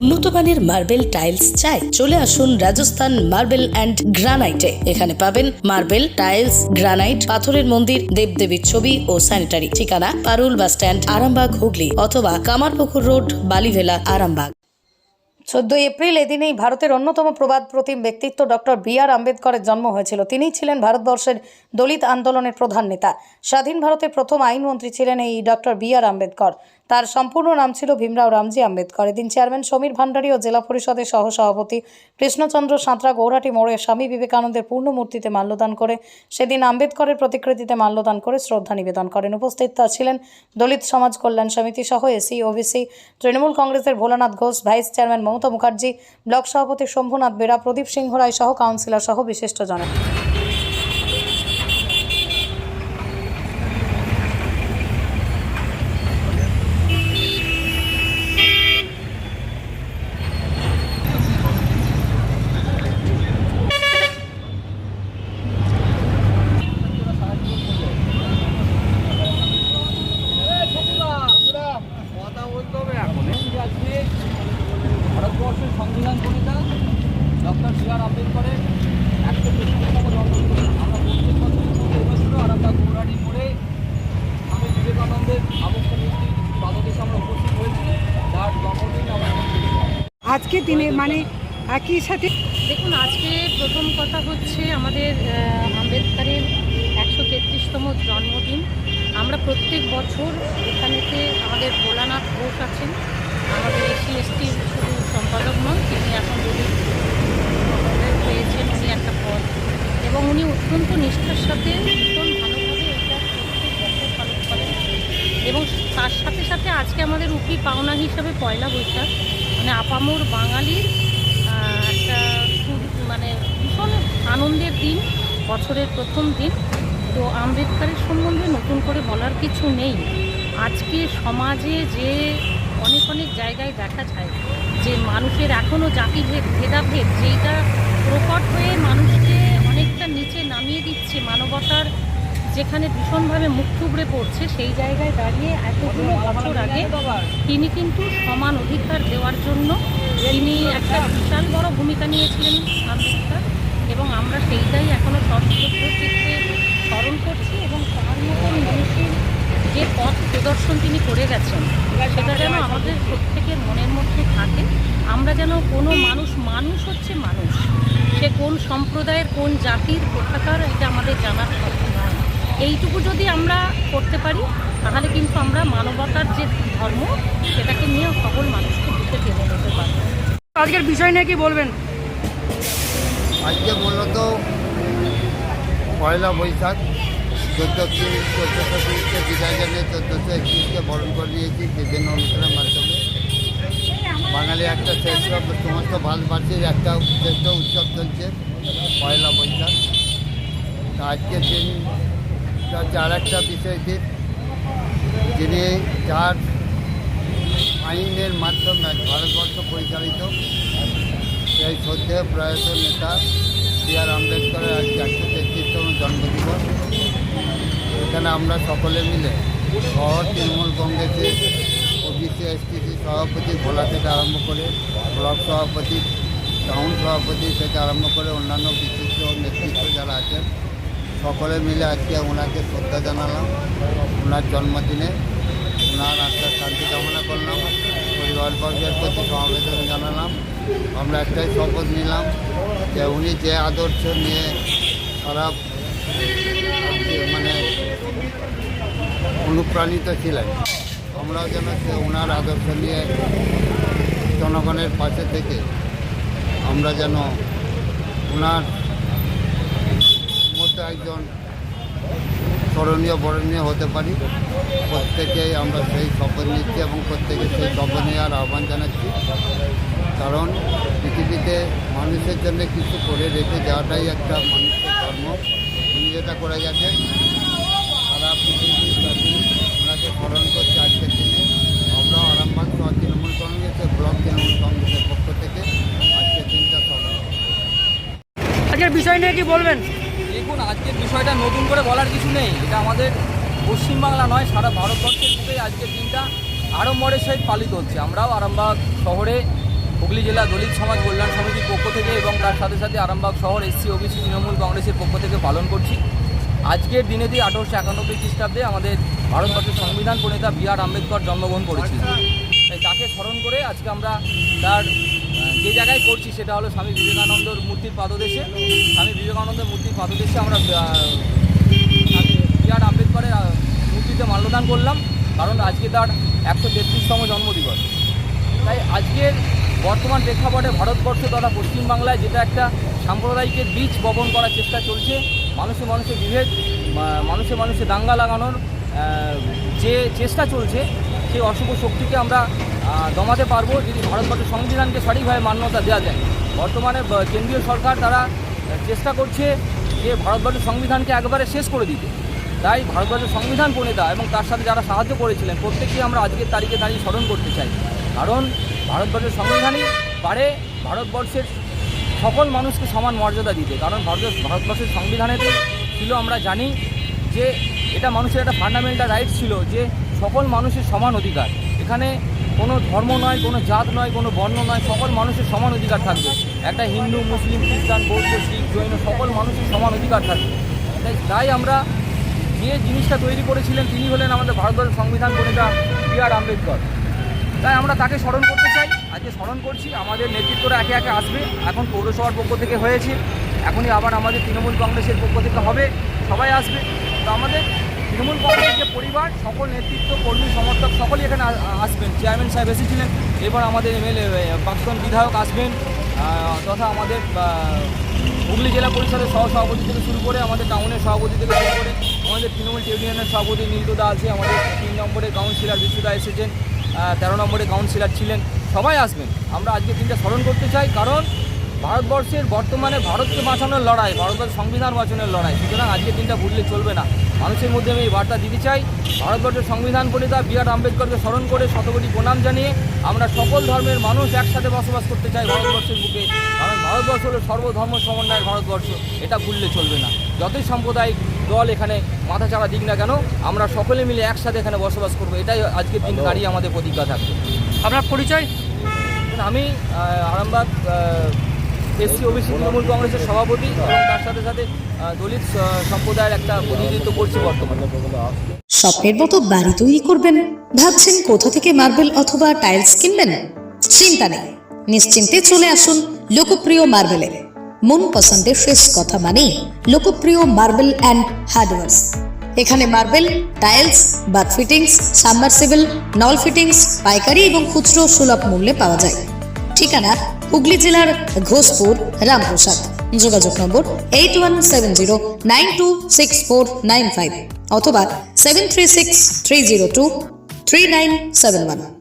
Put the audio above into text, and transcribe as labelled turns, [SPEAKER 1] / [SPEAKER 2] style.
[SPEAKER 1] উন্নত marble tiles চাই, চলে আসুন রাজস্থান মার্বেল অ্যান্ড গ্রানাইটে। এখানে পাবেন মার্বেল, টাইলস, গ্রানাইট, পাথরের মন্দির, দেবদেবীর ছবি ও স্যানিটারি। ঠিকানা, পারুল বাস স্ট্যান্ড, আরামবাগ, হুগলি অথবা কামারপুকুর রোড, বালিভেলা, আরামবাগ। চোদ্দই এপ্রিল এদিনেই ভারতের অন্যতম প্রবাদ প্রতিম ব্যক্তিত্ব ডক্টর বি আর আম্বেদকরের জন্ম হয়েছিল। তিনিই ছিলেন ভারতবর্ষের দলিত আন্দোলনের প্রধান নেতা। স্বাধীন ভারতের প্রথম আইনমন্ত্রী ছিলেন এই ডক্টর বি আর আম্বেদকর। তার সম্পূর্ণ নাম ছিল ভীমরাও রামজি আম্বেদকর। এদিন চেয়ারম্যান সমীর ভান্ডারী ও জেলা পরিষদের সহসভাপতি কৃষ্ণচন্দ্র সাঁতরা গৌরাটি মোড়ে স্বামী বিবেকানন্দের পূর্ণমূর্তিতে মাল্যদান করে, সেদিন আম্বেদকরের প্রতিকৃতিতে মাল্যদান করে শ্রদ্ধা নিবেদন করেন। উপস্থিত ছিলেন দলিত সমাজ কল্যাণ সমিতি সহ এসি, ওবিসি, তৃণমূল কংগ্রেসের Bholanath Ghosh, vice chairman Mamata Mukherjee, block সভাপতি শম্ভুনাথ বেরা, প্রদীপ সিংহ রায় সহ কাউন্সিলর সহ বিশিষ্টজনের
[SPEAKER 2] কথা বলতে হবে এখন এই আজকে ভারতবর্ষের সংবিধান কবিতা বি আর আম্বেদকরের একশো পঁচিশতম জন্মদিন আমরা প্রত্যেক বছর এবছর আরামবাগ গৌরানি মোড়ে স্বামী বিবেকানন্দের আবক্ষ মূর্তি পাদদেশে আমরা উপস্থিত হয়েছি। যার জন্মদিন আমরা
[SPEAKER 3] আজকে দিনে মানে একই সাথে?
[SPEAKER 4] দেখুন আজকে প্রথম কথা হচ্ছে আমাদের আম্বেদকরের একশো তেত্রিশতম জন্মদিন। আমরা প্রত্যেক বছর এখানেতে আমাদের ভোলানাথ ঘোষ আছেন। আমাদের এসসি এসটির শুধু সম্পাদক নন তিনি এখন দলিত পেয়েছেন উনি একটা পদ এবং উনি অত্যন্ত নিষ্ঠার সাথে ভীষণ ভালোভাবে এটা পালন করেন। এবং তার সাথে সাথে আজকে আমাদের উপি পাওনা হিসাবে পয়লা বৈশাখ মানে আপামোর বাঙালির একটা মানে ভীষণ আনন্দের দিন, বছরের প্রথম দিন। তো আম্বেদকারের সম্বন্ধে নতুন করে বলার কিছু নেই। আজকে সমাজে যে অনেক অনেক জায়গায় দেখা যায় যে মানুষের এখনও জাতিভেদ, ভেদাভেদ, যেইটা প্রকট মানবতার যেখানে ভীষণভাবে মুখ থুবড়ে পড়ছে, সেই জায়গায় দাঁড়িয়ে এতগুলো বছর আগে তিনি কিন্তু সমান অধিকার দেওয়ার জন্য তিনি একটা বিশাল বড় ভূমিকা নিয়েছিলেন আম্বেদকর এবং আমরা সেইটাই এখনও সশ্রদ্ধ স্মরণ করছি এবং তার মতন মানুষের যে পথ প্রদর্শন তিনি করে গেছেন, সেটা যেন আমাদের প্রত্যেকের মনের মধ্যে থাকে। আমরা যেন কোনো মানুষ মানুষ হচ্ছে মানুষ। সে কোন সম্প্রদায়ের, কোন জাতির কোথাকার এটা আমাদের জানার নয় এইটুকু যদি আমরা করতে পারি, তাহলে কিন্তু আমরা মানবতার যে ধর্ম, সেটাকে নিয়ে সকল মানুষকে বুঝে টেনে নিতে পারব।
[SPEAKER 3] আজকের বিষয় নিয়ে কি বলবেন?
[SPEAKER 5] আজকে মূলত পয়লা বৈশাখ, চোদ্দ তিরিশ চোদ্দোশো তিরিশকে বিদায় জানিয়ে চোদ্দোশো একত্রিশকে বরণ করে নিয়েছি বিভিন্ন অনুষ্ঠানের মাধ্যমে। বাঙালি একটা শ্রেষ্ঠ সমস্ত ভারতবাসীর একটা শ্রেষ্ঠ উৎসব চলছে পয়লা বৈশাখ। আজকের দিন আর একটা বিষয় দিন যিনি যার আইনের মাধ্যমে ভারতবর্ষ পরিচালিত, সেই শ্রদ্ধেয় প্রয়াত নেতা বি আর আম্বেদকরের আজ একশো তেত্রিশতম জন্মদিবস। এখানে আমরা সকলে মিলে শহর তৃণমূল কংগ্রেসের এসটিসি সভাপতি, ভোলা থেকে আরম্ভ করে ব্লক সভাপতি, টাউন সভাপতি থেকে আরম্ভ করে অন্যান্য বিশিষ্ট নেতৃত্ব যারা আছেন, সকলে মিলে আজকে ওনাকে শ্রদ্ধা জানালাম। ওনার জন্মদিনে ওনার আত্মার শান্তি কামনা করলাম। পরিবারবর্গের প্রতি সমবেদনা জানালাম। আমরা একটাই শপথ নিলাম যে উনি যে আদর্শ নিয়ে সারা মানে অনুপ্রাণিত ছিলেন। আমরাও যেন ওনার আদর্শ নিয়ে জনগণের পাশে থেকে আমরা যেন ওনার মতো একজন স্মরণীয়, বরণীয় হতে পারি। প্রত্যেকেই আমরা সেই শপথ নিচ্ছি এবং প্রত্যেকে সেই শপথ নেওয়ার আহ্বান জানাচ্ছি। কারণ পৃথিবীতে মানুষের জন্য কিছু করে রেখে যাওয়াটাই একটা মানুষের ধর্ম। উনি যেটা করে গেছেন, সারা পৃথিবীর ওনাকে স্মরণ করছে আজকের দিনে আমরাও আরামবাগ সহ তৃণমূল কংগ্রেসের ব্লক তৃণমূল কংগ্রেসের পক্ষ থেকে আজকের
[SPEAKER 3] আজকের বিষয় নিয়ে কি বলবেন?
[SPEAKER 2] দেখুন আজকের বিষয়টা নতুন করে বলার কিছু নেই। এটা আমাদের পশ্চিমবাংলা নয় সারা ভারতবর্ষের বুকে আজকের দিনটা আড়ম্বরের সহিত পালিত হচ্ছে। আমরাও আরামবাগ শহরে হুগলি জেলা দলিত সমাজ কল্যাণ সমিতির পক্ষ থেকে এবং তার সাথে সাথে আরামবাগ শহর এসসি ওবিসি তৃণমূল কংগ্রেসের পক্ষ থেকে পালন করছি। আজকের দিনেতেই আঠারোশো একানব্বই খ্রিস্টাব্দে আমাদের ভারতবর্ষের সংবিধান প্রণেতা বি আর আম্বেদকর জন্মগ্রহণ করেছিলেন। তাকে স্মরণ করে আজকে আমরা তার যে জায়গায় করছি সেটা হলো স্বামী বিবেকানন্দর মূর্তির পাদদেশে। স্বামী বিবেকানন্দের মূর্তির পাদদেশে আমরা বি আম্বেদকরের মূর্তিতে মাল্যদান করলাম, কারণ আজকে তার একশো তেত্রিশতম জন্মদিবস। তাই আজকের বর্তমান প্রেক্ষাপটে ভারতবর্ষ তথা পশ্চিমবাংলায় যেটা একটা সাম্প্রদায়িকের বীজ বপন করার চেষ্টা চলছে, মানুষে মানুষে বিভেদ মানুষে মানুষে দাঙ্গা লাগানোর যে চেষ্টা চলছে সেই অশুভ শক্তিকে আমরা দমাতে পারব যদি ভারতবর্ষের সংবিধানকে সঠিকভাবে মান্যতা দেওয়া যায়। বর্তমানে কেন্দ্রীয় সরকার তারা চেষ্টা করছে যে ভারতবর্ষের সংবিধানকে একবারে শেষ করে দিতে। তাই ভারতবর্ষের সংবিধান প্রণেতা এবং তার সাথে যারা সাহায্য করেছিলেন, প্রত্যেককে আমরা আজকের তারিখে দাঁড়িয়ে স্মরণ করতে চাই। কারণ ভারতবর্ষের সংবিধানই পারে ভারতবর্ষের সকল মানুষকে সমান মর্যাদা দিতে। কারণ ভারত, ভারতবর্ষের সংবিধানেতে ছিল, আমরা জানি যে এটা মানুষের একটা ফান্ডামেন্টাল রাইট ছিল যে সকল মানুষের সমান অধিকার। এখানে কোনো ধর্ম নয়, কোনো জাত নয়, কোনো বর্ণ নয়, সকল মানুষের সমান অধিকার থাকবে। একটা হিন্দু, মুসলিম, খ্রিস্টান, বৌদ্ধ, শিখ, জৈন, সকল মানুষের সমান অধিকার থাকবে। তাই তাই আমরা যে জিনিসটা তৈরি করেছিলেন, তিনি হলেন আমাদের ভারতবর্ষের সংবিধান প্রণেতা বি আর আম্বেদকর। তাই আমরা তাকে স্মরণ করতে চাই। আজকে স্মরণ করছি, আমাদের নেতৃত্বরা একে একে আসবে। এখন পৌরসভার পক্ষ থেকে হয়েছে। এখনই আবার আমাদের তৃণমূল কংগ্রেসের পক্ষ থেকে হবে। সবাই আসবে। তো আমাদের তৃণমূল কংগ্রেসের যে পরিবার, সকল নেতৃত্ব, কর্মী, সমর্থক, সকলেই এখানে আসবেন। চেয়ারম্যান সাহেব এসেছিলেন, এবার আমাদের এমএলএ প্রাক্তন বিধায়ক আসবেন তথা আমাদের হুগলি জেলা পরিষদের সহ সভাপতি থেকে শুরু করে আমাদের টাউনের সভাপতি থেকে শুরু করে আমাদের তৃণমূল ইউনিয়নের সভাপতি নীলদুদা আছে, আমাদের তিন নম্বরে কাউন্সিলর বিশুদা এসেছেন তেরো নম্বরে কাউন্সিলর ছিলেন, সবাই আসবেন। আমরা আজকে দিনটা স্মরণ করতে চাই, কারণ ভারতবর্ষের বর্তমানে ভারতকে বাঁচানোর লড়াই ভারতবর্ষের সংবিধান বাঁচানোর লড়াই। সুতরাং আজকের দিনটা ভুললে চলবে না। মানুষের মধ্যে আমি এই বার্তা দিতে চাই ভারতবর্ষের সংবিধান প্রণেতা বি আর আম্বেদকরকে স্মরণ করে শতকোটি প্রণাম জানিয়ে আমরা সকল ধর্মের মানুষ একসাথে বসবাস করতে চাই ভারতবর্ষের বুকে। কারণ ভারতবর্ষ হলো সর্বধর্ম সমন্বয়ের ভারতবর্ষ এটা ভুললে চলবে না। যতই সাম্প্রদায়িক দল এখানে মাথা চাড়া দিক না কেন আমরা সকলে মিলে একসাথে এখানে বসবাস করব। এটাই আজকের দিন দাঁড়িয়ে আমাদের প্রতিজ্ঞা থাকবে।
[SPEAKER 6] আপনার পরিচয়?
[SPEAKER 2] আমি আরামবাগ এসসি, ওবিসি, তৃণমূল কংগ্রেসের সভাপতি এবং তার সাথে সাথে দলিত সম্প্রদায়ের একটা প্রতিনিধিত্ব করছে বর্তমানে।
[SPEAKER 1] স্বপ্নের মতো বাড়ি তৈরি করবেন? ভাবছেন কোথা থেকে মার্বেল অথবা টাইলস কিনবেন? চিন্তা নেই। নিশ্চিন্তে চলে আসুন লোকপ্রিয় মার্বেলের। মন পছন্দের শেষ কথা মানেই লোকপ্রিয় মার্বেল অ্যান্ড হার্ডওয়ার্স। এখানে marble, tiles bath fittings, submersible, নল ফিটিংস, পাইকারি এবং খুচরো সুলভ মূল্যে পাওয়া যায়। ঠিকানা হুগলি জেলার ঘোষপুর, রামপ্রসাদ। যোগাযোগ number eight one seven zero nine two six four nine five অথবা seven three six three zero two three nine seven one